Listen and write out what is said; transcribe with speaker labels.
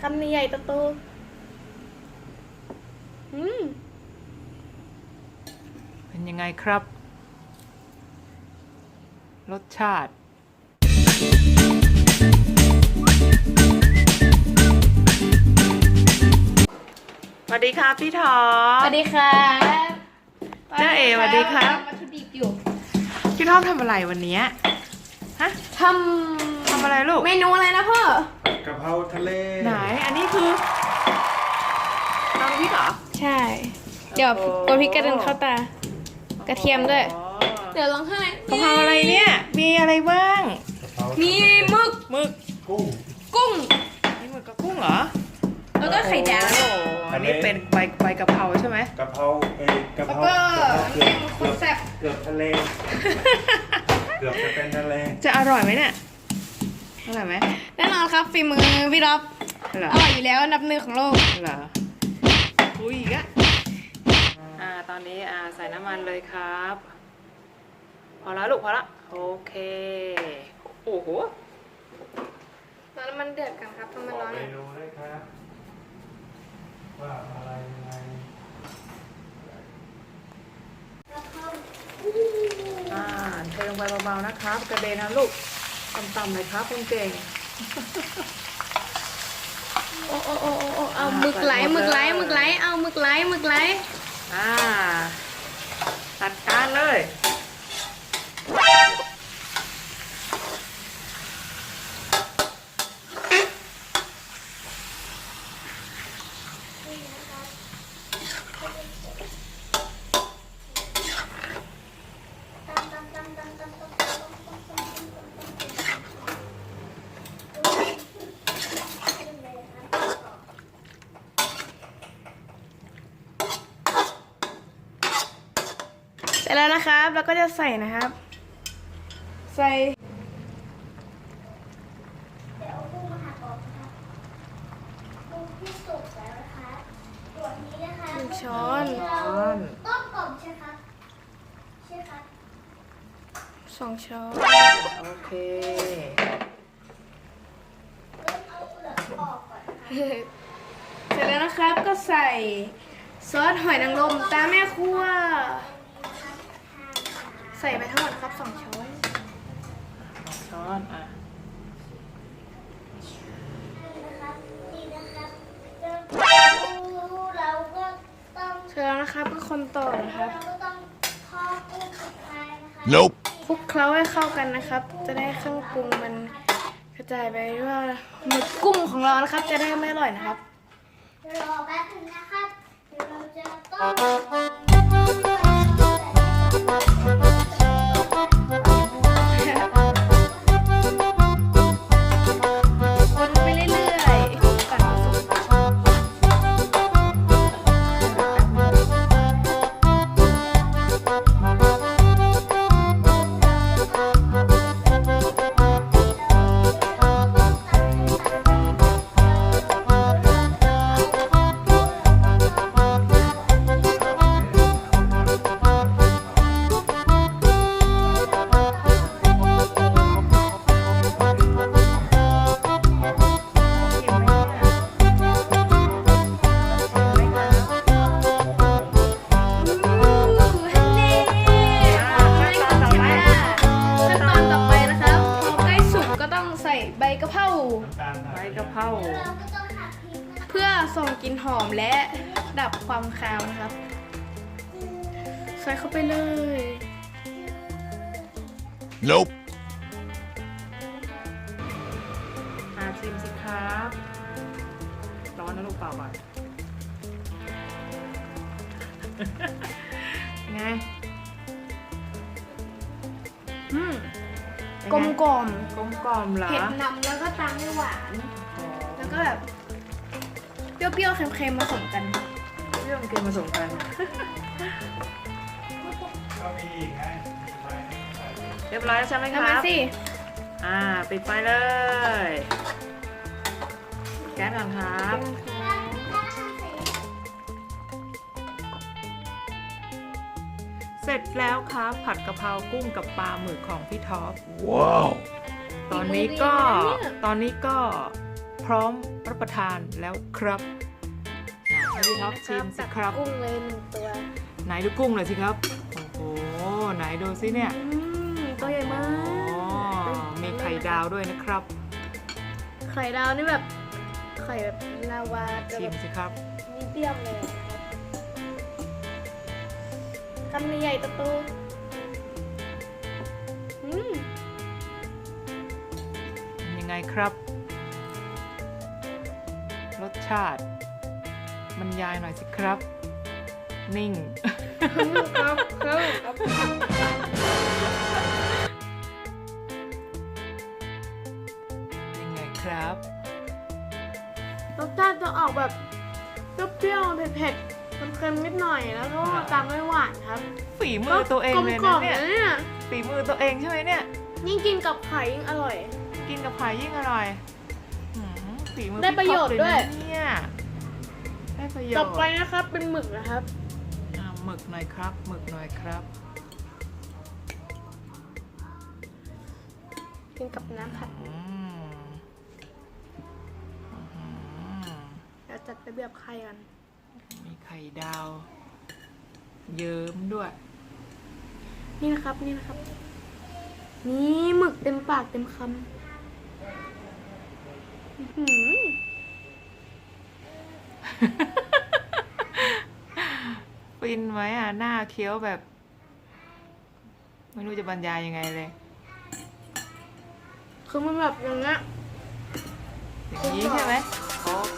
Speaker 1: คำใหญ่ๆโตๆอืม
Speaker 2: เป็นยังไงครับ รสชาติสวัสดีครับพี่ทอ
Speaker 1: สวัสดีครับ
Speaker 2: จ้าเอ๋สวัสดีครับ
Speaker 1: วัตถุดิบอยู่
Speaker 2: พี่ทอมทำอะไรวันเนี้ยฮะ
Speaker 1: ทำ
Speaker 2: ทำอะไรลูก
Speaker 1: เมนูอะไรนะพ่อ
Speaker 3: กะเพราทะเล
Speaker 2: ไหน อันนี้คือน้ำพริกเหรอ
Speaker 1: ใช่ เดี๋ยว
Speaker 2: โอ้โห
Speaker 1: ตัวพริกกระเด็นเข้าตา กระเทียมด้วย
Speaker 2: อ๋อ
Speaker 1: เดี๋ยวลองให้
Speaker 2: กะเพราอะไรเนี่ย มีอะไรบ้าง
Speaker 3: กะเพรา
Speaker 1: มีหมึก
Speaker 2: หมึก
Speaker 3: กุ้ง
Speaker 1: กุ้ง
Speaker 2: นี่หมึกกับกุ้งเหรอ
Speaker 1: แล้วก็ไข่ดาว
Speaker 2: โอ้โหอันนี้เป็นใบใบกะเพราใช่ไหม
Speaker 3: กะเพราเอ้ยกะเพ
Speaker 1: แล้ว
Speaker 3: รา
Speaker 1: ก็
Speaker 3: กะเพราเกือบ
Speaker 1: นี่ค
Speaker 3: เกื
Speaker 1: น
Speaker 3: อบ
Speaker 1: แซ่บ
Speaker 3: เกือบทะเล เกือบจะเป็นทะเล
Speaker 2: จะอร่อยไหมเนี่ย อร่อยไหม
Speaker 1: แน่นอนครับฝีมือพี่รับ
Speaker 2: เหรอ
Speaker 1: อร่อยอยู่แล้วอันดับหนึ่งของโลก
Speaker 2: เหรออุ้ยอีกอะอ่าตอนนี้อ่าใส่น้ำมันเลยครับ พอแล้วลูกพอละโอเคโอ้โห
Speaker 1: ตอนน้ำมันเดือดกันครับทำมัน
Speaker 3: บ
Speaker 1: ร้
Speaker 3: อ
Speaker 1: อกน
Speaker 3: เมนูด้วยครับว่าอะไรยังไง
Speaker 2: อ่าเทลงไปเบาๆนะครับ กระเด็นนะลูก ต่ำๆเลยครับคุณเก่ง
Speaker 1: โอ้โอ้โอ้โอ้โอ้เอาหมึกไหลหมึกไหลหมึกไหลเอาหมึกไหลหมึกไหล
Speaker 2: อ่าจัดการเลย
Speaker 1: นะครับ แล้วก็จะใส่นะครับ ใส่
Speaker 4: เดี๋ยวเอากุ้งมาหักออกนะคะกุ้งที่สุกแล้วนะคะส่วนนี้นะคะ
Speaker 1: หนึ่งช้อน
Speaker 4: เราต้มก่อนใช่ครับใช่ครับ
Speaker 1: สองช้อน
Speaker 2: โอเค
Speaker 4: เริ่มเอาเปลือกออกก่อนนะคะ
Speaker 1: เสร็จแล้วนะครับก็ใส่ซอสหอยนางรมตามแม่ครัว ใส่ไปทั้งหมดครับสองช้อน
Speaker 2: ช้อนอะ
Speaker 4: นี่นะครับนี่นะครับเริ่มเราก็ต้อง
Speaker 1: เสร็จแล้วนะครับก็คนต่อนะครับ
Speaker 4: เราก็ต้องทอดกุ้งสุดท้ายนะคะ
Speaker 5: Nope
Speaker 1: คลุกเคล้าให้เข้ากันนะครับ จะได้เครื่องปรุงมันกระจายไปว่าหมึกกุ้งของเรานะครับ จะได้ไม่อร่อยนะครับ
Speaker 4: รอแป๊บนึงนะครับเดี๋ยวเราจะต้ม
Speaker 1: พริ
Speaker 2: ก
Speaker 4: นะคะ
Speaker 1: เพื่อส่งกลิ่นหอมและดับความคาวนะครับ ใส่เข้าไปเลย
Speaker 5: Nope
Speaker 2: อาชิมสิครับ ร้อนนะลูกเปล่าก่อนไง
Speaker 1: อืม
Speaker 2: เป็น
Speaker 1: กล
Speaker 2: ไง
Speaker 1: มกล่อม
Speaker 2: กลมกล่อมเหรอ
Speaker 1: เผ็ดนำแล้วก็ตามด้วยหวาน แล้วก็แบบ เปรี้ยวๆเค็มๆผสมกัน
Speaker 2: เรื่องเกมผสมกัน
Speaker 3: ก็มีอีกไงไปใส่
Speaker 2: เรียบร้อยแล้วใช่ไหมค
Speaker 1: ทำ
Speaker 2: รั
Speaker 1: มา
Speaker 2: บ
Speaker 1: สิ
Speaker 2: อ่าปิดไฟเลย แก๊สก่อนครับ เสร็จแล้วครับผัดกะเพรากุ้งกับปลาหมึกของพี่ท็อป
Speaker 5: Wow
Speaker 2: ตอนนี้ก็
Speaker 1: ฝีมือดีนะเนี่ย
Speaker 2: ตอนนี้ก็ พพร้อมรับประทานแล้วครับไหนให้พี่ท็อปชิมสิครับ
Speaker 1: กุ้งเลยหนึ่งตัว
Speaker 2: ไหนดูกุ้งหน่อยสิครับ โอ้โห ไหนดูสิเนี่ย
Speaker 1: อืมตัวใหญ่มา
Speaker 2: อ๋อ
Speaker 1: ก
Speaker 2: มีไข่ดาวด้วยนะครับ
Speaker 1: ไข่ดาวนี่แบบ ไข่แบบลาวาจะ
Speaker 2: ชิ
Speaker 1: แบ
Speaker 2: ม
Speaker 1: บ
Speaker 2: สิครับ
Speaker 1: มีเดียมเลยอะครับคำใหญ่ๆโตๆอืม
Speaker 2: เป็นยังไงครับรส ชาติ บรรยายหน่อยสิครับ นิ่ง
Speaker 1: ครับครับครับ
Speaker 2: ยังไงครับ
Speaker 1: รสชาติจะออกแบบเปรี้ยวๆเผ็ดๆเค็มๆนิดหน่อยแล้วก็
Speaker 2: อ่า
Speaker 1: ตามด้วยหวานครับ
Speaker 2: ฝีมือตัวเองเลย
Speaker 1: กล
Speaker 2: นะ
Speaker 1: มๆ
Speaker 2: เนี่ย
Speaker 1: เนี่ย
Speaker 2: ฝีมือตัวเองใช่ไหมเนี่ย
Speaker 1: ยิ่งกินกับไข่ยิ่งอร่อย
Speaker 2: กินกับไผ่ยิ่งอร่อยหืม ฝีมือ
Speaker 1: ได้ประโยชน์
Speaker 2: พี่ท็อป
Speaker 1: ด้วย
Speaker 2: เลนะเนี่ยได้ประโยชน์
Speaker 1: ต่อไปนะครับเป็นหมึกนะครับ
Speaker 2: อ่าหมึกหน่อยครับหมึกหน่อยครับ
Speaker 1: กินกับน้ำผัด
Speaker 2: อืมอื้อหือ
Speaker 1: แล้วจัดระเบียบไข่กัน
Speaker 2: มีไข่ดาว เยิ้มด้วย
Speaker 1: นี่นะครับนี่นะครับ นี่หมึกเต็มปากเต็มคำอื้อหือ
Speaker 2: ฟินไหมอะ หน้าเคี้ยวแบบ ไม่รู้จะบรรยายยังไงเลย
Speaker 1: คือมันแบบอย่างเงี้ย
Speaker 2: อย่างนี้ใช่ไหมโอเค